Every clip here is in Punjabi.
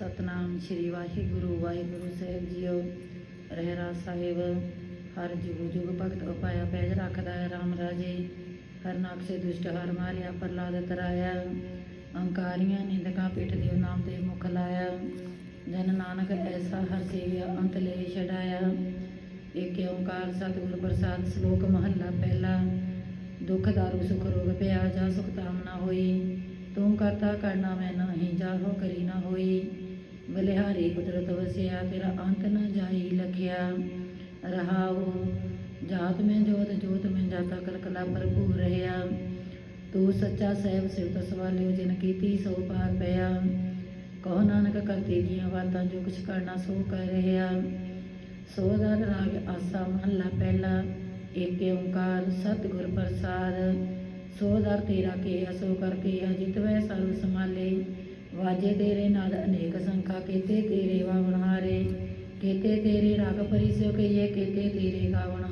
ਸਤਨਾਮ ਸ੍ਰੀ ਵਾਹਿਗੁਰੂ ਵਾਹਿਗੁਰੂ ਸਾਹਿਬ ਜੀਓ। ਰਹਿਰਾ ਸਾਹਿਬ, ਹਰ ਜੁਗ ਜੁਗ ਭਗਤ ਉਪਾਇਆ ਪੈਜ ਰੱਖਦਾ ਹੈ RAM ਰਾਜੇ। ਹਰ ਨਾਕਸੇ ਦੁਸ਼ਟ, ਹਰ ਮਾਰਿਆ ਪ੍ਰਲਾਦ ਤਰਾਇਆ। ਅੰਕਾਰੀਆਂ ਨਿੰਦਕਾਂ ਪਿੱਠ ਦੇ ਨਾਮ ਤੇ ਮੁਖ ਲਾਇਆ। ਜਨ ਨਾਨਕ ਐਸਾ ਹਰ ਸੇਵਿਆ ਅੰਤ ਲੈ ਛਡਾਇਆ। ਏਕ ਓੰਕਾਰ ਸਤਿਗੁਰ ਪ੍ਰਸਾਦ ਸ਼ਲੋਕ ਮਹੱਲਾ ਪਹਿਲਾ। ਦੁਖ ਦਾਰੂ, ਸੁਖ ਰੋਗ ਪਿਆ, ਜਾ ਸੁਖ ਤਾਮ ਨਾ ਹੋਈ। ਤੂੰ ਕਰਤਾ ਕਰਨਾ ਮੈਂ ਨਹੀਂ ਜਾਹੋ ਕਰੀ ਨਾ ਹੋਈ। ਬਲਿਹਾਰੀ ਕੁਦਰਤ ਵਸਿਆ ਤੇਰਾ ਅੰਤ ਨ ਜਾਈ ਲਖਿਆ। ਰਹਾਉ, ਜਾਤ ਮੈਂ ਜੋਤ ਜੋਤ ਮੈਂ ਜਾਤਾ, ਕਲਕਲਾ ਭਰਪੂਰ ਰਹਿਆ। ਤੂੰ ਸੱਚਾ ਸਹਿਬ ਸਿਵਤ ਸਵਾਲਿਓ ਜਿਨ ਕੀਤੀ ਸੋ ਪਾਰ ਪਿਆ। ਕਹੋ ਨਾਨਕ ਕਰਤੇ ਦੀਆਂ ਬਾਤਾਂ, ਜੋ ਕੁਛ ਕਰਨਾ ਸੋ ਕਰ ਰਿਹਾ। ਸੋ ਦਰ ਰਾਗ ਆਸਾ ਮਹੱਲਾ ਪਹਿਲਾ, ਏਕ ਓੰਕਾਰ, ਸਤਿਗੁਰ ਪ੍ਰਸਾਦ ਸੋ ਦਰ ਤੇਰਾ ਕੇ ਅਸੋ ਕਰਕੇ ਅਜਿਤ ਵੈ ਸਰਬ ਸਮਾਲੇ ਵਾਜੇ ਤੇਰੇ ਨਾਲ ਅਨੇਕ ਸੰਖਾ, ਕੇਤੇ ਤੇਰੇ ਵਾਵਣ ਕੇਤੇ ਤੇਰੇ ਰਾਗ ਪਰਿਸਿਓ ਕਈਏ ਕੀਤੇ ਤੇਰੇ ਗਾਵਣ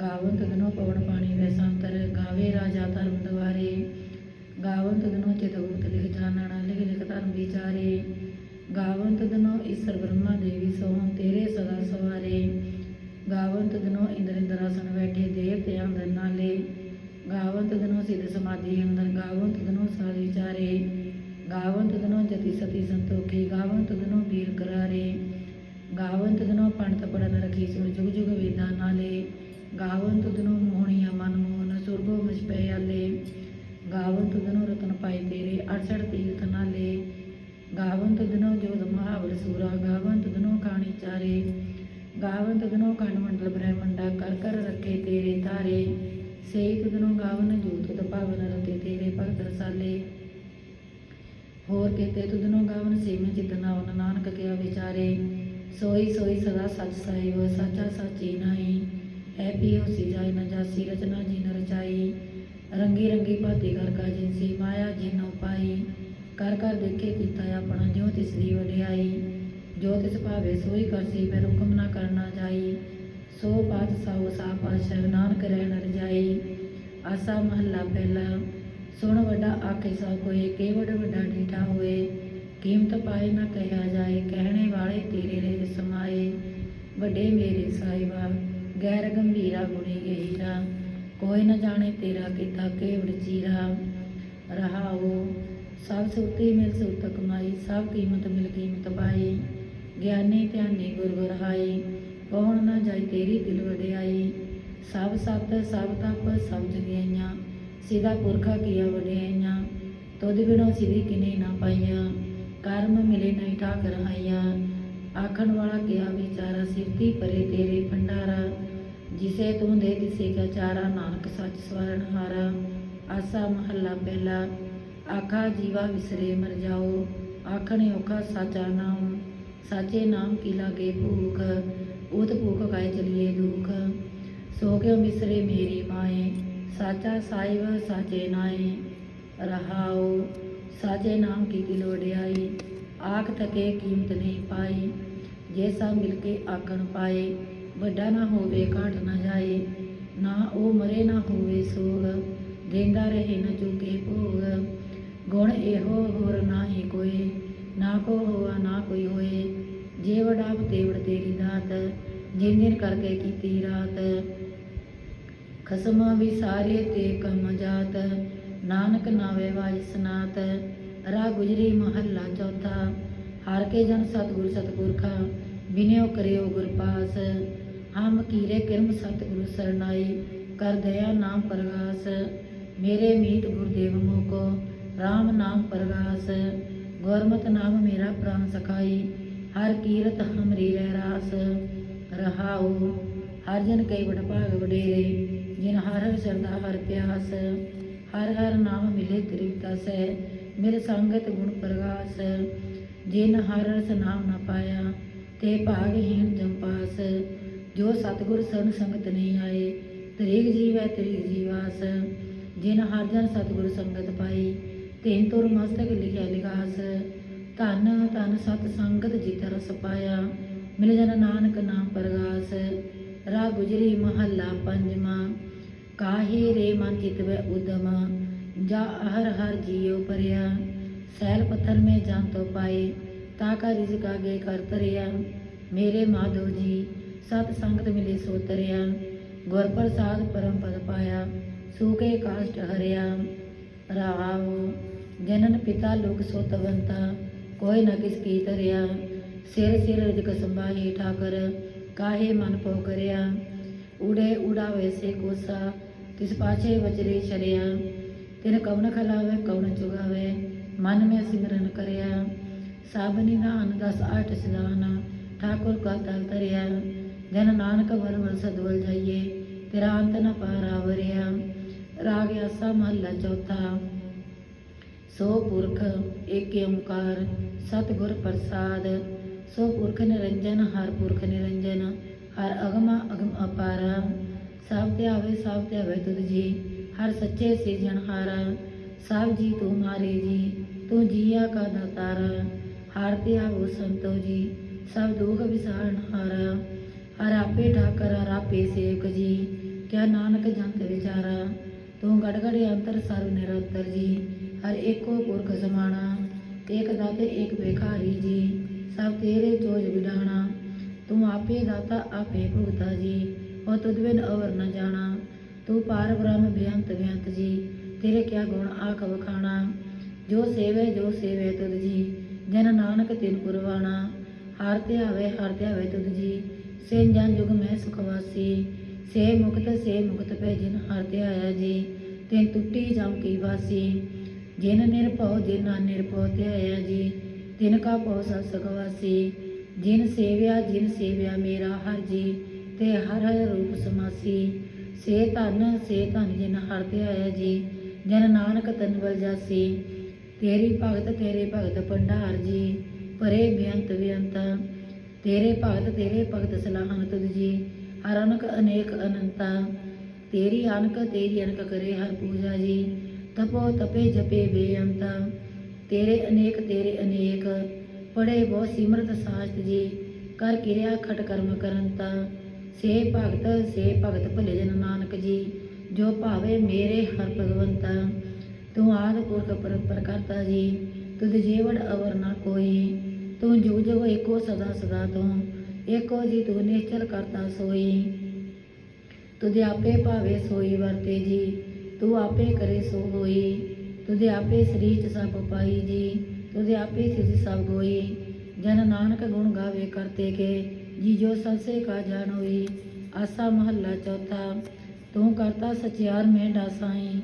ਗਾਵਨ ਤਦਨੋ ਪਵਨ ਪਾਣੀ ਵੈ ਗਾਵੇ ਰਾਜਾ ਧਰਮ ਦਵਾਰੇ ਗਾਵਨ ਤਦਨੋ ਚਿਤ ਲਿਖ ਜਾਣਨ ਲਿਖ ਲਿਖ ਧਰਮ ਵਿਚਾਰੇ। ਗਾਵਨ ਤਦਨੋ ਈਸ਼ਰ ਬ੍ਰਹਮਾ ਦੇਵੀ ਸੋਹੰ ਤੇਰੇ ਸਦਾ ਸਵਾਰੇ। ਗਾਵਨ ਤਦਨੋ ਇੰਦਰ ਇੰਦਰਾਸਨ ਬੈਠੇ ਦੇਵਤੇ ਅੰਦਰ ਨਾਲੇ। ਗਾਵਨ ਤਦਨੋ ਸਿਧ ਸਮਾਧੀ ਅੰਦਰ, ਗਾਵਨ ਤਦਨੋ ਸਾਧ ਵਿਚਾਰੇ ਗਾਵਨ ਤਦਨੋ ਜਤੀ ਸਤੀ ਸੰਤੋਖੀ ਗਾਵਨ ਤਦਨੋ ਵੀਰ ਕਰਾਰੇ ਗਾਵਨ ਤਦਨੋ ਪੰਡਤ ਪੜਨ ਰਖੀ ਸੁਰ ਜੁਗ ਜੁਗ ਵੇਦਾਂ ਨਾਲੇ ਗਾਵਨ ਤਦਨੋ ਮੋਹਣੀਆਂ ਮਨ ਮੋਹਨ ਸੁਰਗੋ ਮੁਝ ਪੈ ਆਲੇ ਗਾਵਨ ਤਦਨੋ ਰਤਨ ਪਾਏ ਤੇਰੇ 68 ਤੀਰਥ ਨਾਲੇ ਗਾਵਨ ਤਦਨੋ ਜੋਤ ਮਹਾਵਲ ਸੂਰਾ ਗਾਵਨ ਤਦਨੋ ਕਾਣੀ ਚਾਰੇ ਗਾਵਨ ਹੋਰ ਕੀਤੇ ਤੁਧਨੋ ਗਾਵਨ ਸੇ, ਮੈਂ ਜਿਤਨਾ ਨਾਨਕ ਕਿਆ ਵਿਚਾਰੇ। ਸੋਈ ਸੋਈ ਸਦਾ ਸਚ ਸਾਹਿਬ, ਸਾਚਾ ਸਾਚੀ ਨਾਈ ਹੈ ਪੀਓ ਸੀ ਜਾਇ ਨ ਜਾਸੀ, ਰਚਨਾ ਜੀ ਨ ਰਚਾਈ। ਰੰਗੀ ਰੰਗੀ ਭਾਤੀ ਕਰ ਕਾ ਜਿਨਸੀ ਮਾਇਆ ਜੀ ਨ ਪਾਈ ਕਰ ਕਰ ਦੇਖੇ ਕੀਤਾ ਆਪਣਾ, ਜਿਉ ਤਿਸ ਦੀ ਵਡਿਆਈ। ਜੋ ਤਿਸ ਭਾਵੇ ਸੋਈ ਕਰਸੀ ਮੈਂ ਹੁਕਮ ਨਾ ਕਰਨਾ ਜਾਈ। ਸੋ ਬਾਤ ਸਾਉ ਸਾ ਪਾਸ਼ਾ ਨਾਨਕ ਰਹਿਣ ਨ ਰਜਾਈ। ਆਸਾ ਮਹੱਲਾ ਪਹਿਲਾ ਸੁਣ ਵੱਡਾ ਆਖੇ ਸਾ ਕੋਏ ਕੇਵੜ ਵੱਡਾ ਡੀਠਾ ਹੋਏ, ਕੀਮਤ ਪਾਏ ਨਾ ਕਹਿਆ ਜਾਏ, ਕਹਿਣੇ ਵਾਲੇ ਤੇਰੇ ਰੇ ਸਮਾਏ, ਵੱਡੇ ਮੇਰੇ ਸਾਹਿਬਾ, ਗੈਰ ਗੰਭੀਰਾ ਗੁਣੀ ਗਹੀਰਾ, ਕੋਈ ਨਾ ਜਾਣੇ ਤੇਰਾ ਕੀਤਾ ਕੇਵੜ ਚੀਰਾ, ਰਹਾਓ, ਸਭ ਸੁਤੀ ਮਿਲ ਸੁਤ ਕਮਾਈ, ਸਭ ਕੀਮਤ ਮਿਲ ਕੀਮਤ ਪਾਈ, ਗਿਆਨੀ ਧਿਆਨੀ ਗੁਰ ਗੁਰ ਹਾਈ ਕੌਣ ਨਾ ਜਾਏ ਤੇਰੀ ਦਿਲ ਵਡਿਆਈ, ਸਭ ਸਤ ਸਭ ਤਪ ਸਭ ਜਗਿਆਈਆਂ ਸਿਦਾ ਪੁਰਖਾ ਕੀਆ ਵਡਿਆਈਆਂ, ਤੁਧ ਬਿਨੋ ਸਿਧੀ ਕਿਨੇ ਨਾ ਪਾਈਆਂ, ਕਰਮ ਮਿਲੇ ਨਹੀਂ ਠਾਕ ਰਹਾਈਆਂ। ਆਖਣ ਵਾਲਾ ਕਿਆ ਵਿਚਾਰਾ ਸਿਫਤੀ ਪਰੇ ਤੇਰੇ ਭੰਡਾਰਾ। ਜਿਸੇ ਤੂੰ ਦੇ ਦਿਸੇ ਕਾ ਚਾਰਾ, ਨਾਨਕ ਸੱਚ ਸਵਰਨ ਹਾਰਾ। ਆਸਾ ਮਹੱਲਾ ਪਹਿਲਾ, ਆਖਾ ਜੀਵਾ ਵਿਸਰੇ ਮਰ ਜਾਓ। ਆਖਣੇ ਔਖਾ ਸਾਚਾ ਨਾਮ, ਸਾਚੇ ਨਾਮ ਕੀ ਲਾਗੇ ਭੂਖ? ਉਤ ਭੂਖ ਕਾਇ ਚਲੀਏ ਦੁਖ? ਸੋ ਕਿਉ ਮਿਸਰੇ ਮੇਰੀ ਮਾਏ? ਸਾਚਾ ਸਾਹਿਬ, ਸਾਚੇ ਨਾਏ, ਰਹਾਉ, ਸਾਚੇ ਨਾਮ ਕੀ ਦਿਲ ਵਡਿਆਈ ਆਖ ਤਕੇ ਕੀਮਤ ਨਹੀਂ ਪਾਈ, ਜੇ ਸਭ ਮਿਲ ਕੇ ਆਕਣ ਪਾਏ, ਵੱਡਾ ਨਾ ਹੋਵੇ, ਘਾਟ ਨਾ ਜਾਏ, ਨਾ ਉਹ ਮਰੇ ਨਾ ਹੋਵੇ ਸੋਗ, ਦੇਂਦਾ ਰਹੇ ਨਾ ਚੁਕੇ ਭੋਗ। ਗੁਣ ਇਹੋ ਹੋਰ ਨਾਹੀ ਕੋਈ, ਨਾ ਕੋ ਹੋਆ, ਨਾ ਕੋਈ ਹੋਏ, ਜੇ ਵਡਾਪ ਤੇਵੜ ਤੇਰੀ ਦਾਤ ਜਿਨ ਕਰਕੇ ਕੀਤੀ ਰਾਤ ਖਸਮ ਵਿਸਾਰੇ ਤੇ ਕਮ ਜਾਤ। ਨਾਨਕ ਨਾਵੇ ਵਾਜ ਸਨਾਤ। ਰਾ ਗੁਜਰੀ ਮਹੱਲਾ ਚੌਥਾ। ਹਰ ਕੇ ਜਨ ਸਤਿਗੁਰ ਸਤਿਪੁਰਖਾ, ਬਿਨਿਓ ਕਰਿਓ ਗੁਰ ਪਾਸ। ਹਮ ਕੀਰੇ ਕਿਰਮ ਸਤਿਗੁਰ ਸਰਨਾਈ, ਕਰ ਦਇਆ ਨਾਮ ਪ੍ਰਗਾਸ। ਮੇਰੇ ਮੀਤ ਗੁਰਦੇਵ ਮੋਕੋ RAM ਨਾਮ ਪ੍ਰਗਾਸ। ਗੁਰਮਤਿ ਨਾਮ ਮੇਰਾ ਪ੍ਰਾਨ ਸਖਾਈ, ਹਰ ਕੀਰਤ ਹਮਰੀ ਰਹਿ ਰਾਸ ਰਹਾਉ, ਹਰ ਜਨ ਕਈ ਵਡ ਭਾਗ ਵਡੇਰੇ। ਜਿਨ ਹਰ ਹਰ ਹਰ ਪਿਆਸ, ਹਰ ਹਰ ਨਾਮ ਮਿਲੇ ਤ੍ਰਿਪਤਾ ਸਹਿ ਮਿਲ ਸੰਗਤ ਗੁਣ ਪ੍ਰਗਾਸ, ਜਿਨ ਹਰ ਰਸ ਨਾਮ ਨਾ ਪਾਇਆ, ਤੇ ਭਾਗਹੀਣ ਜੰਪਾਸ ਜੋ ਸਤਿਗੁਰ ਸਰਨ ਸੰਗਤ ਨਹੀਂ ਆਏ, ਤ੍ਰਿਗ ਜੀਵੈ ਤ੍ਰਿਗ ਜੀਵਾਸ, ਜਿਨ ਹਰ ਜਨ ਸਤਿਗੁਰ ਸੰਗਤ ਪਾਈ ਤੈਨ ਤੁਰ ਮਸਤਕ ਲਿਖਿਆ ਲਿਖਾਸ, ਧਨ ਧਨ ਸਤ ਸੰਗਤ ਜਿਤ ਰਸ ਪਾਇਆ, ਮਿਲ ਜਨ ਨਾਨਕ ਨਾਮ ਪ੍ਰਗਾਸ, ਰਾ ਗੁਜਰੀ ਮਹੱਲਾ ਪੰਜਵਾਂ ਕਾਹੇ ਰੇ ਮਨ ਚਿਤਵੈ ਉਦਮ ਜਾ ਹਰ ਹਰ ਜੀਉ ਪਰਿਆ सैल पत्थर में जान तो पाए ताका रिजक आगे कर तरिया मेरे माधो जी सत संगत मिले सो तरिया गुर प्रसाद परम पद पाया सूखे काष्ट हरिया राव जनन पिता लोक सोतवंता कोई न किसकी तरिया सिर सिर रिजक संभाही ठाकर काहे मन पो करिया उड़े उड़ावे से कोसा तिस पाछे वजरे छरिया तिन कवन खलावे कवन चुगावे मन में सिमरन करिया साबनी नान दस आठ सिदान ठाकुर का तल तरिया जन नानक वल वल सदवल जाइए तेरा अंत न पारा वरिया राग आसा महला चौथा ਸੋ ਪੁਰਖ ਏਕ ਓੰਕਾਰ ਸਤਿਗੁਰ ਪ੍ਰਸਾਦ ਸੋ ਪੁਰਖ ਨਿਰੰਜਨ ਹਰ ਪੁਰਖ ਨਿਰੰਜਨ ਹਰ ਅਗਮ ਅਗਮ ਅਪਾਰ ਸਭ ਤੇ ਆਵੇ, ਸਭ ਤੇ ਆਵੇ ਤੁਧ ਜੀ। ਹਰ ਸੱਚੇ ਸਿਰਜਣਹਾਰ ਸਭ ਜੀ ਤੁਮਾਰੇ ਜੀ, ਤੂੰ ਜੀਆ ਕਾ ਦਾਤਾਰ ਹਰ ਤੇ ਆਵੋ ਸੰਤੋ ਜੀ, ਸਭ ਦੁਖ ਵਿਸਾਰਣਹਾਰ ਹਰ। ਆਪੇ ਠਾਕਰ, ਹਰ ਆਪੇ ਸੇਵਕ ਜੀ, ਕਿਆ ਨਾਨਕ ਜੰਤ ਵਿਚਾਰਾ। ਤੂੰ ਗੜ ਗੜ ਅੰਤਰ ਸਰਵ ਨਿਰੰਤਰ ਜੀ, ਹਰ ਏਕੋ ਪੁਰਖ ਸਮਾਣਾ। ਏਕ ਦਾਤੇ, ਏਕ ਭੇਖਾਰੀ ਜੀ, ਸਭ ਤੇਰੇ ਚੋਜ ਵਿਡਾਣਾ ਤੂੰ ਆਪੇ ਦਾਤਾ, ਆਪੇ ਭੁਗਤਾ ਜੀ। ਉਹ ਤੁਧ ਬਿਨ ਅਵਰ ਨ ਜਾਣਾ। ਤੂੰ ਪਾਰ ਬ੍ਰਹਮ ਬੇਅੰਤ ਬੇਅੰਤ ਜੀ, ਤੇਰੇ ਕਿਆ ਗੁਣ ਆਖ ਵਖਾਣਾ। ਜੋ ਸੇਵੇ ਜੋ ਸੇਵੇ ਤੁਧ ਜੀ, ਜਨ ਨਾਨਕ ਤਿਨ ਪੁਰਵਾਣਾ। ਹਰ ਤੇ ਹਰ ਤੇ ਆਵੇ ਤੁਧ ਜੀ, ਸੇ ਜਨ ਜੁਗ ਮੈਂ ਸੁਖ ਵਾਸੀ। ਸੇ ਮੁਕਤ ਸੇ ਮੁਕਤ ਪੈ ਜਿਨ ਹਰ ਤੇ ਜੀ ਤੇ ਟੁੱਟੀ ਜਮ ਕੀ ਵਾਸੀ ਜਿਨ ਨਿਰਭਉ ਜਿਨ ਨਿਰਭਉ ਤੇ ਆਇਆ ਜੀ, ਤਿਨ ਕਾ ਭਉ ਸਤ ਸਗਵਾਸੀ ਜਿਨ ਸੇਵਿਆ ਜਿਨ ਸੇਵਿਆ ਮੇਰਾ ਹਰ ਜੀ ਤੇ ਹਰ ਹਰ ਰੂਪ ਸਮਾਸੀ, ਸੇ ਧਨ ਸੇ ਧਨ ਜਿਨ ਹਰ ਤੇ ਆਇਆ ਜੀ, ਜਨ ਨਾਨਕ ਤਨ ਬਲ ਜਾਸੀ, ਤੇਰੀ ਭਗਤ, ਤੇਰੇ ਭਗਤ ਭੰਡਾਰ ਜੀ, ਪਰੇ ਬੇਅੰਤ ਬੇਅੰਤ, ਤੇਰੇ ਭਗਤ ਤੇਰੇ ਭਗਤ ਸਲਾਹਨ ਤੁਧ ਜੀ, ਹਰ ਅਨਕ ਅਨੇਕ ਅਨੰਤਾ, ਤੇਰੀ ਅਨਕ ਤੇਰੀ ਅਨਕ ਕਰੇ ਹਰ ਪੂਜਾ ਜੀ, ਤਪੋ ਤਪੇ ਜਪੇ ਬੇਅੰਤਾ, ਤੇਰੇ ਅਨੇਕ ਤੇਰੇ ਅਨੇਕ, ਪੜੇ ਬਹੁ ਸਿਮਰਤ ਸਾਸਤ ਜੀ, ਕਰ ਕਿਰਿਆ ਖਟ ਕਰਮ ਕਰਨ ਕਰੰਤਾ ਸੇ ਭਗਤ ਸੇ ਭਗਤ ਭਲੇ ਜਨ ਨਾਨਕ ਜੀ, ਜੋ ਭਾਵੇ ਮੇਰੇ ਹਰ ਭਗਵੰਤਾ, ਤੂੰ ਆਦ ਪੁਰਖ ਪਰੰਪਰ ਜੀ, ਤੁਧ ਜੀਵੜ ਅਵਰ ਨਾ ਕੋਈ, ਤੂੰ ਜੁਗ ਜੁਗ ਏਕੋ ਸਦਾ ਸਦਾ ਤੂੰ, ਏਕੋ ਜੀ ਤੂੰ ਨਿਸ਼ਚਲ ਕਰਤਾ ਸੋਈ। ਤੁਧ ਆਪੇ ਭਾਵੇ ਸੋਈ ਵਰਤੇ ਜੀ, ਤੂੰ ਆਪੇ ਕਰੇ ਸੋ ਹੋਈ, ਤੁਧ ਆਪੇ ਸਰੀਚ ਸਭ ਪਾਈ ਜੀ, ਤੁਧ ਆਪੇ ਸਿਧ ਸਭ ਗੋਈ, ਜਨ ਨਾਨਕ ਗੁਣ ਗਾਵੇ ਕਰਤੇ ਕੇ ਜੀ ਜੋ ਸਭ ਸੇ ਕਾ ਜਾਣੋਈ ਆਸਾ ਮਹੱਲਾ ਚੌਥਾ, ਤੂੰ ਕਰਤਾ ਸਚਿਆਰ ਮੈਂ ਡਾਸਾਈ,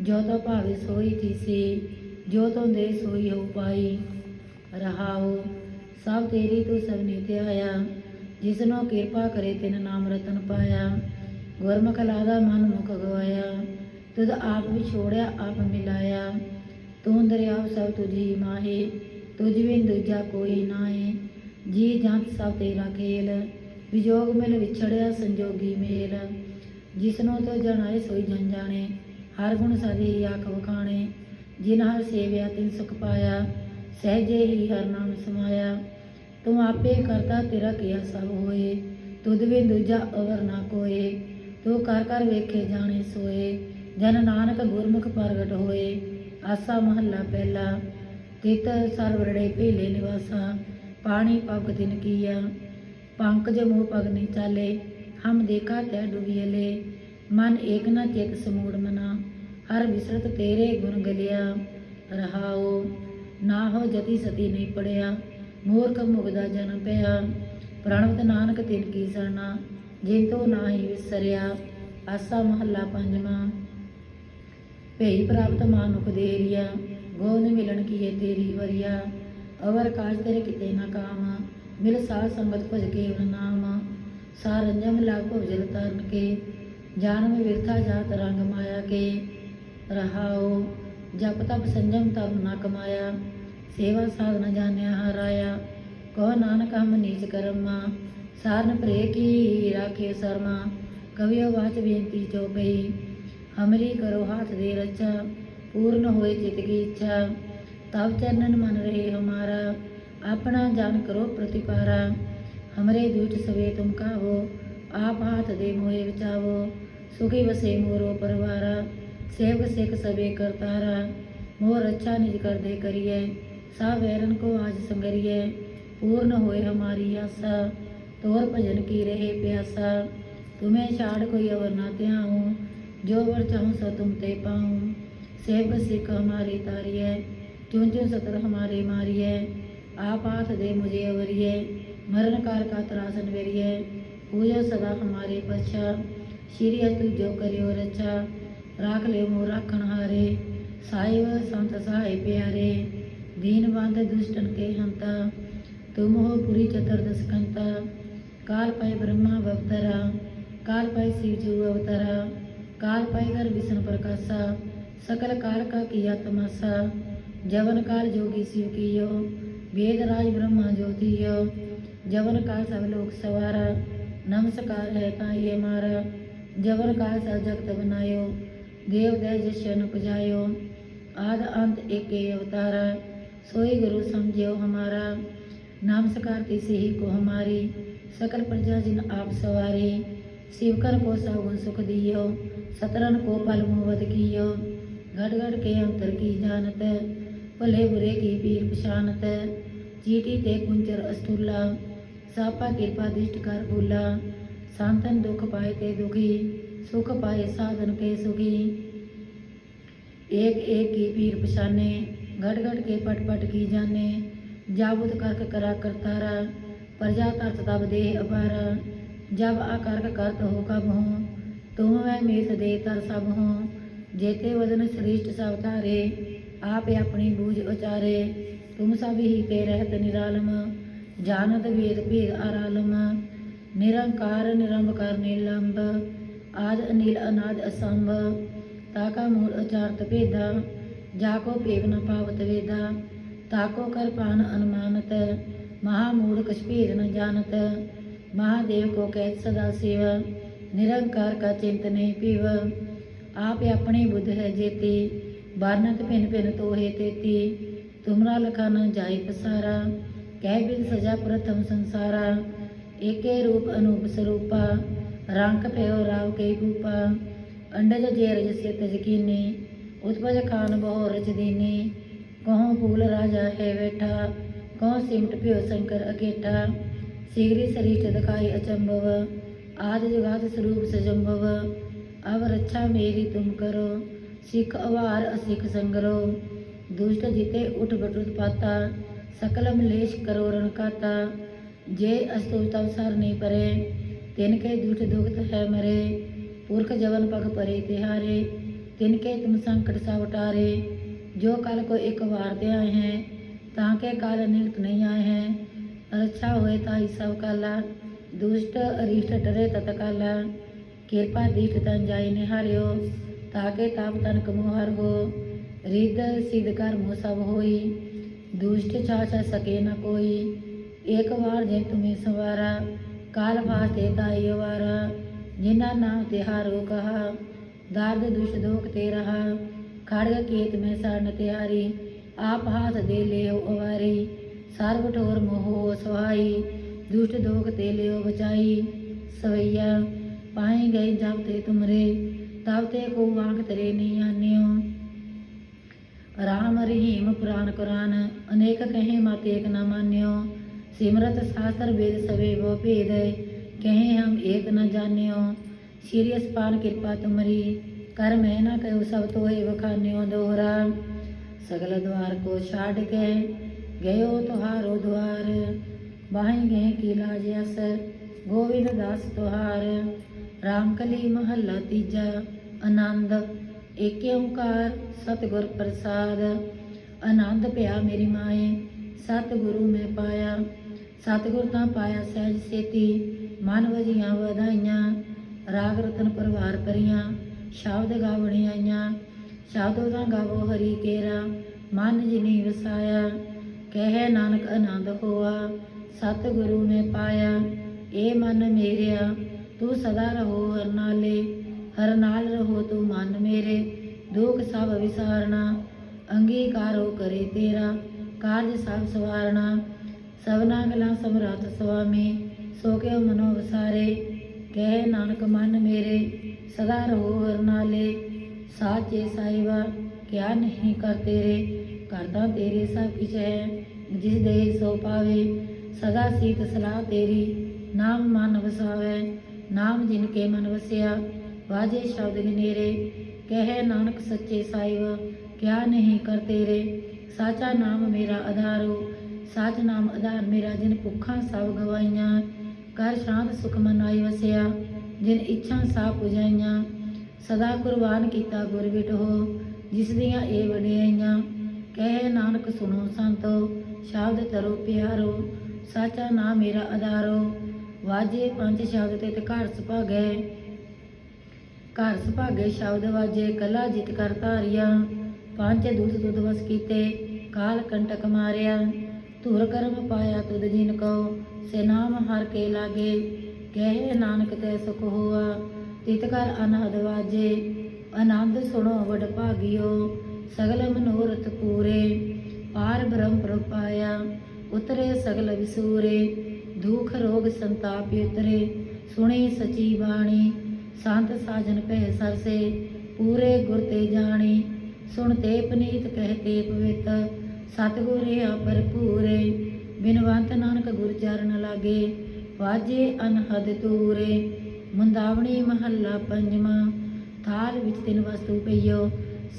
ਜੋ ਤੋ ਭਾਵੇ ਸੋਈ ਥੀਸੀ, ਜੋ ਤੋ ਦੇ ਸੋਈ ਹੋ ਪਾਈ। ਰਹਾਉ, ਸਭ ਤੇਰੀ ਤੂੰ ਸਭ ਨੀਤੇ ਆਇਆ, ਜਿਸਨੋ ਕਿਰਪਾ ਕਰੇ ਤਿਨ ਨਾਮ ਰਤਨ ਪਾਇਆ। ਗੁਰਮੁਖ ਲਾਦਾ ਮਨ ਮੁਖ ਗਵਾਇਆ, ਤੁਧ ਆਪ ਵਿਛੋੜਿਆ ਆਪ ਮਿਲਾਇਆ। ਤੂੰ ਦਰਿਆਵ ਸਭ ਤੁਝੀ ਮਾਹੇ, ਤੁਝ ਬਿਨ ਦੂਜਾ ਕੋਈ ਨਾਏ ਜੀ ਜੰਤ ਸਭ ਤੇਰਾ ਖੇਲ, ਵਿਜੋਗ ਮਿਲ ਵਿਛੜਿਆ ਸੰਜੋਗੀ ਮੇਲ। ਜਿਸਨੋ ਤੋ ਜਣਾਏ ਸੋਈ ਜਨ ਜਾਣੇ, ਹਰ ਗੁਣ ਸਾਧੀ ਆਖ ਵਖਾਣੇ। ਜਿਨ ਹਰ ਸੇਵਿਆ ਤਿਨ ਸੁਖ ਪਾਇਆ, ਸਹਿਜੇ ਹੀ ਹਰ ਨਾਮ ਸਮਾਇਆ। ਤੂੰ ਆਪੇ ਕਰਤਾ ਤੇਰਾ ਕੀਆ ਸਭ ਹੋਏ, ਤੁਧ ਬਿਨ ਦੂਜਾ ਅਵਰ ਨਾ ਕੋਏ। ਤੂੰ ਕਰ ਕਰ ਵੇਖੇ ਜਾਣੇ ਸੋਏ, ਜਨ ਨਾਨਕ ਗੁਰਮੁਖ ਪ੍ਰਗਟ ਹੋਏ। ਆਸਾ ਮਹੱਲਾ ਪਹਿਲਾ, ਤਿਤ ਸਰਵਰੜੇ ਭੇਲੇ ਨਿਵਾਸਾ। ਪਾਣੀ ਪਗ ਤਿਨ ਕੀਆ ਪੰਕਜ ਮੋਹ ਪਗ ਨਹੀਂ ਚਾਲੇ, ਹਮ ਦੇਖਾ ਤੈ ਡੁਬੀਲੇ ਮਨ ਏਕ ਨ ਚਿਤ ਸਮੂੜ ਮਨਾ, ਹਰ ਵਿਸਰਤ ਤੇਰੇ ਗੁਣ ਗਲਿਆ। ਰਹਾਓ ਨਾ ਹੋ ਜਤੀ ਸਤੀ ਨਹੀਂ ਪੜਿਆ, ਮੂਰਖ ਮੁਗਦਾ ਜਨਮ ਪਿਆ। ਪ੍ਰਣਵਤ ਨਾਨਕ ਤਿਨ ਕੀ ਸਰਣਾ ਜਿਨ ਤੋ ਨਾਹੀ ਵਿਸਰਿਆ, ਆਸਾ ਮਹੱਲਾ ਪੰਜਵਾਂ। ਭਈ ਪ੍ਰਾਪਤ ਮਾਨੁਖ ਦੇਰੀਆ ਗੋਨ ਮਿਲਣ ਕੀਏ ਤੇਰੀ ਵਰਿਆ। ਅਵਰ ਕਾਜ ਤੇਰੇ ਕਿਤੇ ਨਾ ਕਾਮ, ਮਿਲ ਸਾਧ ਸੰਗਤ ਭਜ ਕੇ ਉਨ ਨਾਮ। ਸਾਰੰਜਮ ਲਾਗ ਭੁਜਲ ਤਰਨ ਕੇ ਜਾਨਮ ਵਿਰਥਾ ਜਾਤ ਰੰਗ ਮਾਇਆ ਕੇ। ਰਹਾਉ, ਜਪ ਤਪ ਸੰਜਮ ਤਪ ਨਾ ਕਮਾਇਆ। ਸੇਵਾ ਸਾਧਨ ਜਾਣਿਆ ਹਰਾਇਆ। ਕੋ ਨਾਨਕ ਹਮ ਨੀਚ ਕਰਮਾ ਸਾਰਨ ਪ੍ਰੇ ਕੀ ਰਾਖੇ ਸਰਮਾ। ਕਵਿਓ ਵਾਚ ਬੇਨਤੀ ਚੋ ਪਈ, ਹਮਰੀ ਕਰੋ ਹਾਥ ਦੇ ਰਚਾ, ਪੂਰਨ ਹੋਏ ਚਿਤ ਕੀ ਇੱਛਾ। तव चरणन मन रहे हमारा अपना जान करो प्रतिपारा हमरे दूज सवे तुम का हो आप हाथ दे मोहे बचावो सुखी बसे मोरो परवारा सेवक सेक सवे करतारा मोर रक्षा निज कर दे करिए सा वैरन को आज संगरिए पूर्ण होए हमारी आशा तोर भजन की रहे प्यासा तुम्हें छाड़ कोई अवर ना त्याऊँ जो वर चाहूँ सो तुम ते पाऊँ सेवक सिख हमारी तारी है चुन चुन सतर हमारे मारिय आप हाथ दे मुझे अवरिय मरण काल का त्रासन वेरिय पूजो सदा हमारे पछा श्री अतु जो करियो रचा राख ले मो राखण हारे साहिब संत सहाय प्यारे दीन बंध दुष्टन के हंता तुम हो पुरी चतुर्दश कंता काल पाए ब्रह्मा अवतरा काल पाए शिव जी अवतरा काल पाए घर विष्णु प्रकाशा सकल काल का किया तमाशा जवन काल जोगी शिव कियो वेद राज ब्रह्मा ज्योतियो जवन काल सब लोग सवारा नमस्कार है ताइये मारा जवन काल सब जगत बनायो देव दय जशन पुजायो आद अंत एके अवतारा सोई गुरु समझियो हमारा नाम सकारती से ही को हमारी सकल प्रजा जिन आप सवारी शिवकर को सगुन सुख दियो सतरन को पल मुवद कियो घट घट के अंतर की जानत भले बुरे की पीर पशानत चीटी ते कुंचर अस्तुला सापा कृपा दिष्ट कर भूला सांतन दुख पाए ते दुखी सुख पाए साधन के सुखी एक एक की पीर पशाने घट घट के पट पट की जाने जाबुत करक करा करतारा प्रजा तरत तब देह अपारा जब आकर्क करत हो कब हो तुम मैं मीत दे तर सब हो जेते वदन श्रेष्ठ सब तारे आप अपनी बूझ उचारे तुम सब ही के रहत निरालम जानत वेद भेद आरालम निरंकार निरंकार निलंब आद अनिल अनाद असंभ ताका मूल अचारत भेदा जाको पेव न पावत वेदा ताको कर पान अनुमानत महामूढ़ कछ भेद न जानत महादेव को कहत सदा शिव निरंकार का चिंत नहीं पीव आप अपनी बुद्ध है जेती बानत भिन भिन तोहे तेती तुमरा लखा न जाय पसारा कह बिन सजा प्रथम संसारा एके रूप अनूप स्वरूपा रंग पयो राव के भूपा अंडज जेरज से तजकीनी उत्पज खान बहु रच दीनी कहो फूल राजा है बैठा कहो सिमट प्यो शंकर अकेठा शीघ्री सरिष्ठ दिखाई अचंभव आदि जुगात स्वरूप सजंभव अब रक्षा ਸਿੱਖ ਅਵਾਰ ਅਸਿੱਖ ਸੰਗਰੋ, ਦੁਸ਼ਟ ਜਿਤੇ ਉਠ ਬਟੁਤ ਪਾਤਾ, ਸਕਲ ਮਲੇਸ਼ ਕਰੋ ਰਣਕਾਤਾ ਜੇ ਅਸਤੁ ਤਵ ਸਰ ਨਹੀਂ ਪਰੇ, ਤਿਨ ਕੇ ਦੁਖ ਦੁਖਤ ਹੈ ਮਰੇ। ਪੁਰਖ ਜਵਨ ਪਗ ਪਰੇ ਤਿਹਾਰੇ ਤਿਨ ਕੇ ਤੁਮ ਸੰਕਟ ਸਭ ਟਾਰੇ ਜੋ ਕਲ ਕੋ ਇੱਕ ਵਾਰ ਤੇ ਆਏ ਹੈ, ਤਾਂ ਕੇ ਕਾਲ ਨਿਕਟ ਨਹੀਂ ਆਏ ਹੈ। ਰੱਛਾ ਹੋਏ ਤਾਈ ਸਭ ਕਾਲਾ, ਦੁਸ਼ਟ ਅਰਿਸ਼ਟ ਡਰੇ ਤਤ ਕਾਲਾ। ਕਿਰਪਾ ਦੀਠ ਤਨ ਜਾਏ ਨਿਹਾਰਿਓ। ताके ताप तन कमोहर हो रिद सिद्ध कर मोह सब होई दुष्ट छाछा सके न कोई एक बार जे तुम्हें सवारा काल भाते ताई वारा जिन्ना नाम तिहारो कहा दार्द दुष्ट दोख ते रहा खड़ग केत में सरण तिहारी आप हाथ दे ले अवारी सर्व ठोर मोहो सहाई दुष्ट दोख ते ले बचाई सवैया पाए गए जब ते तुमरे तब ते को आंख तेरे नहीं आन्यो राम रहीम पुराण कुरान अनेक कहे मत एक न मान्यो सिमरत शास्त्र वेद सवे वो भेद कहे हम एक न जान्यो श्री अस्पान कृपा तुमरी कर मैं न कहो सब तो हे बखान्यो दोहरा सगल द्वार को छाड़ के गयो तुहारो द्वार बाहें गए की लाज अस गोविंद दास ਰਾਮ ਕਲੀ ਮਹੱਲਾ ਤੀਜਾ, ਆਨੰਦ, ਏਕ ਓੰਕਾਰ, ਸਤਿਗੁਰ ਪ੍ਰਸਾਦ। ਆਨੰਦ ਪਿਆ ਮੇਰੀ ਮਾਏ, ਸਤਿਗੁਰੂ ਮੈਂ ਪਾਇਆ। ਸਤਿਗੁਰ ਤਾਂ ਪਾਇਆ ਸਹਿਜ ਸੇਤੀ, ਮਨ ਵਜੀਆਂ ਵਧਾਈਆਂ। ਰਾਗ ਰਤਨ ਪਰਵਾਰ ਪਰੀਆਂ ਸ਼ਬਦ ਗਾਵਣੇ ਆਈਆਂ। ਸ਼ਬਦੋ ਦਾ ਗਾਵੋ ਹਰੀ ਕੇਰਾ, ਮਨ ਜਿਨੀ ਵਸਾਇਆ। ਕਹਿ ਨਾਨਕ ਆਨੰਦ ਹੋਆ, ਸਤਿਗੁਰੂ ਨੇ ਪਾਇਆ। ਇਹ ਮਨ ਮੇਰਿਆ ਤੂੰ ਸਦਾ ਰਹੋ ਹਰ ਨਾਲੇ, ਹਰ ਨਾਲ ਰਹੋ ਤੂੰ ਮਨ ਮੇਰੇ। ਦੁਖ ਸਭ ਵਿਸਾਰਣਾ ਅੰਗੀਕਾਰੋ ਕਰੇ ਤੇਰਾ। ਕਾਰਜ ਸਭ ਸਵਾਰਣਾ ਸਭਨਾ ਗਲਾ ਸਮਰਾਤ ਸੁਆਮੀ ਸੋ ਕਿਉ ਮਨੋ ਵਸਾਰੇ। ਕਹਿ ਨਾਨਕ ਮਨ ਮੇਰੇ, ਸਦਾ ਰਹੋ ਹਰ ਨਾਲੇ। ਸਾਚੇ ਸਾਈਵਾ ਕਿਆ ਨਹੀਂ ਕਰ ਤੇਰੇ। ਕਰਦਾ ਤੇਰੇ ਸਭ ਕਿਛ ਹੈ, ਜਿਸ ਦੇ ਸੋ ਪਾਵੇ, ਸਦਾ ਸੀਤ ਸਲਾਹ ਤੇਰੀ। ਨਾਮ ਮਨ ਵਸਾਵੇ ਨਾਮ ਜਿਨ ਕੇ ਮਨ ਵਸਿਆ, ਵਾਜੇ ਸ਼ਬਦ ਗਿਨੇਰੇ ਕਹਿ ਨਾਨਕ ਸੱਚੇ ਸਾਹਿਬ, ਕਿਆ ਨਹੀਂ ਕਰ ਤੇਰੇ, ਸਾਚਾ ਨਾਮ ਮੇਰਾ ਆਧਾਰੋ ਸਾਚ ਨਾਮ ਆਧਾਰ ਮੇਰਾ ਜਿਨ ਭੁੱਖਾਂ ਸਭ ਗਵਾਈਆਂ, ਕਰ ਸ਼ਾਂਤ ਸੁਖ ਮਨ ਆਈ ਵਸਿਆ, ਜਿਨ ਇੱਛਾ ਸਭ ਪੁਜਾਈਆਂ, ਸਦਾ ਕੁਰਬਾਨ ਕੀਤਾ ਗੁਰ ਵਿਟੋ ਜਿਸ ਦੀਆਂ ਇਹ ਵਡਿਆਈਆਂ, ਕਹਿ ਨਾਨਕ ਸੁਣੋ ਸੰਤੋ, ਸ਼ਬਦ ਤਰੋ ਪਿਆਰੋ, ਸਾਚਾ ਨਾਮ ਮੇਰਾ ਆਧਾਰੋ ਵਾਜੇ ਪੰਜ ਸ਼ਬਦ ਤੇ ਘਰ ਸੁਭਾਗੈ। ਘਰ ਸੁਭਾਗੇ ਸ਼ਬਦ ਵਾਜੇ, ਕਲਾ ਜਿਤ ਕਰ ਧਾਰਿਆ। ਪੰਜ ਦੁੱਧ ਦੁੱਧ ਵਸ ਕੀਤੇ, ਕਾਲ ਕੰਟਕ ਮਾਰਿਆ। ਧੁਰ ਕਰਮ ਪਾਇਆ ਤੁਧ ਜਿਨ ਕੋ ਸੇ ਨਾਮ ਹਰ ਕੇ ਲਾਗੇ। ਕਹਿ ਨਾਨਕ ਤੇ ਸੁਖ ਹੋਆ, ਤਿਤ ਕਰ ਅਨਹਦ ਵਾਜੇ। ਆਨੰਦ ਸੁਣੋ ਵਡ ਭਾਗਿਓ, ਸਗਲ ਮਨੋਰਥ ਪੂਰੇ। ਪਾਰ ਬ੍ਰਹਮ ਪ੍ਰਪਾਇਆ ਉਤਰੇ ਸਗਲ ਵਿਸੂਰੇ। ਦੁਖ ਰੋਗ ਸੰਤਾਪ ਉਤਰੇ, ਸੁਣੀ ਸਚੀ ਬਾਣੀ, ਸੰਤ ਸਾਜਨ ਭੈ ਸਰਸੇ, ਪੂਰੇ ਗੁਰ ਤੇ ਜਾਣੀ, ਸੁਣ ਤੇ ਪਨੀਤ ਕਹਤੇ ਪਵਿੱਤ, ਸਤਿਗੁਰੇ ਆਪਰ ਪੂਰੇ ਬਿਨਵੰਤ ਨਾਨਕ ਗੁਰ ਚਰਨ ਲਾਗੇ, ਵਾਜੇ ਅਨਹਦ ਤੂਰੇ ਮੁੰਦਾਵਣੀ ਮਹੱਲਾ ਪੰਜਵਾਂ, ਥਾਲ ਵਿੱਚ ਤਿੰਨ ਵਸਤੂ ਪਈਓ,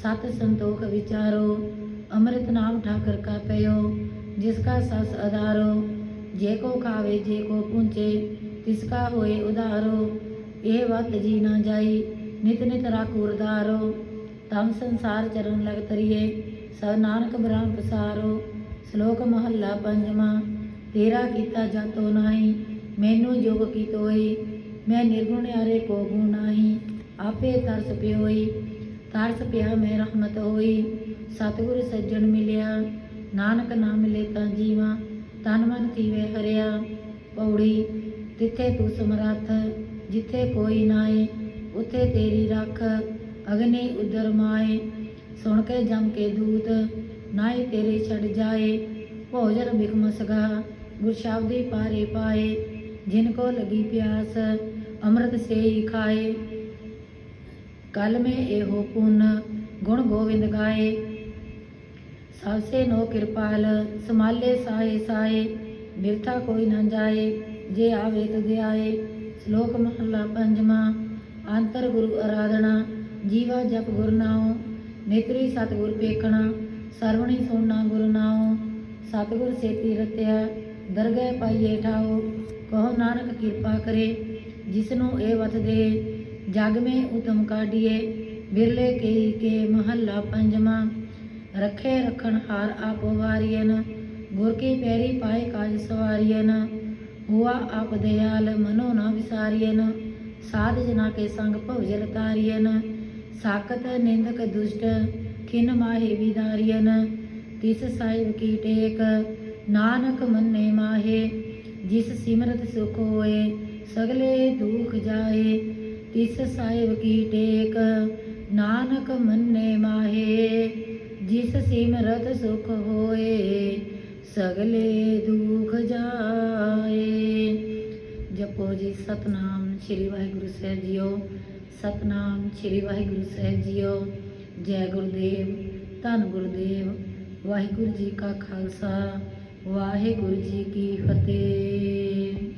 ਸਤ ਸੰਤੋਖ ਵਿਚਾਰੋ, ਅੰਮ੍ਰਿਤ ਨਾਮ ਠਾਕਰ ਕਾ ਪਇਓ, ਜਿਸ ਕਾ ਸਸ ਅਧਾਰੋ ਜੇ ਕੋ ਖਾਵੇ, ਜੇ ਕੋ ਪੁੰਚੇ ਤਿਸ ਕਾ ਹੋਏ ਉਧਾਰੋ, ਇਹ ਵਤ ਜੀ ਨਾ ਜਾਈ, ਨਿਤ ਨਿਤ ਰਾਖੂ ਉਰਧਾਰੋ। ਤਮ ਸੰਸਾਰ ਚਰਨ ਲਗ ਤਰੀਏ ਸਭ ਨਾਨਕ ਬ੍ਰਹਮ ਪਸਾਰੋ। ਸ਼ਲੋਕ ਮਹੱਲਾ ਪੰਜਵਾਂ, ਤੇਰਾ ਕੀਤਾ ਜਾਤੋ ਨਾਹੀ, ਮੈਨੂੰ ਜੋਗ ਕੀ ਤੋਈ ਮੈਂ ਨਿਰਗੁਣ ਹਾਰੇ ਕੋ ਗੁਣ ਨਾਹੀ। ਆਪੇ ਤਰਸ ਪਿਓਈ, ਤਰਸ ਪਿਆ ਮੈਂ ਰਹਿਮਤ ਹੋਈ। ਸਤਿਗੁਰ ਸੱਜਣ ਮਿਲਿਆ, ਨਾਨਕ ਨਾਮ ਮਿਲੇ ਤਾਂ ਜੀਵਾ। ਤਨ ਮਨ ਥੀਵੇ ਹਰਿਆ ਪੌੜੀ ਤਿੱਥੇ ਤੂੰ ਸਮਰੱਥ ਜਿੱਥੇ ਕੋਈ ਨਾਏ ਉਥੇ ਤੇਰੀ ਰੱਖ ਅਗਨੀ ਉਦਰ ਮਾਏ ਸੁਣ ਕੇ ਜਮ ਕੇ ਦੂਤ ਨਾਏ ਤੇਰੇ ਛੱਡ ਜਾਏ ਭੋਜਨ ਬਿਖਮ ਸਗਾ ਗੁਰ ਸ਼ਬਦੀ ਪਾਰੇ ਪਾਏ ਜਿਨ ਕੋ ਲਗੀ ਪਿਆਸ ਅੰਮ੍ਰਿਤ ਸੇ ਹੀ ਖਾਏ ਕਲ ਮੈਂ ਇਹੋ ਪੁੰਨ ਗੁਣ ਗੋਵਿੰਦ ਗਾਏ ਸਭ ਸੇ ਨੋ ਕਿਰਪਾਲ, ਸਮਾਲੇ ਸਾਏ ਸਾਏ ਬਿਰਥਾ ਕੋਈ ਨਾ ਜਾਏ, ਜੇ ਆਵੇ ਤੁਧ ਆਏ ਸ਼ਲੋਕ ਮਹਲਾ ਪੰਜਵਾਂ, ਅੰਤਰ ਗੁਰੂ ਆਰਾਧਨਾ ਜੀਵਾ ਜਪ ਗੁਰ ਨਾਉ, ਨੇਤਰੀ ਸਤਿਗੁਰ ਪੇਖਣਾ, ਸਰਵਣੀ ਸੋਨਾ ਗੁਰ ਨਾਉ। ਸਤਿਗੁਰ ਸੇਤੀ ਰਤਿਆ, ਦਰਗਹਿ ਪਾਈਏ ਠਾਓ ਕਹੋ ਨਾਨਕ ਕਿਰਪਾ ਕਰੇ ਜਿਸ ਨੂੰ ਇਹ ਵਤ ਦੇ। ਜਗ ਮੇ ਉਤਮ ਕਾਢੀਏ, ਬਿਰਲੇ ਕੇ ਕੇ ਮਹੱਲਾ ਪੰਜਵਾਂ। ਰਖੇ ਰਖਣ ਹਾਰ ਆਪ ਵਾਰੀਨ ਗੁਰ ਕੀ ਪੈਰੀ ਪਾਏ ਕਾਜ ਸਵਾਰੀਨ ਹੁਆ ਆਪ ਦਿਆਲ ਮਨੋ ਨਾ ਵਿਸਾਰੀਨ ਸਾਧ ਜਨਾ ਕੇ ਸੰਗ ਭਵਜਲ ਤਾਰੀਨ ਸਾਕਤ ਨਿੰਦਕ ਦੁਸ਼ਟ, ਖਿਨ ਮਾਹੇ ਵਿਦਾਰੀਨ ਤਿਸ ਸਾਹਿਬ ਕੀ ਟੇਕ, ਨਾਨਕ ਮੰਨੇ ਮਾਹੇ। ਜਿਸ ਸਿਮਰਤ ਸੁਖ ਹੋਏ, ਸਗਲੇ ਦੁਖ ਜਾਏ। ਤਿਸ ਸਾਹਿਬ ਕੀ ਟੇਕ, ਨਾਨਕ ਮੰਨੇ ਮਾਹੇ। ਜਿਸ ਸਿਮਰਤ ਸੁਖ ਹੋਏ, ਸਗਲੇ ਦੁਖ ਜਾਏ। ਜਪੋ ਜੀ ਸਤਨਾਮ ਸ੍ਰੀ ਵਾਹਿਗੁਰੂ ਸਾਹਿਬ ਜੀਓ, ਸਤਨਾਮ ਸ੍ਰੀ ਵਾਹਿਗੁਰੂ ਸਾਹਿਬ ਜੀਓ। ਜੈ ਗੁਰਦੇਵ, ਧੰਨ ਗੁਰਦੇਵ, ਵਾਹਿਗੁਰੂ ਜੀ ਕਾ ਖਾਲਸਾ, ਵਾਹਿਗੁਰੂ ਜੀ ਕੀ ਫਤਿਹ।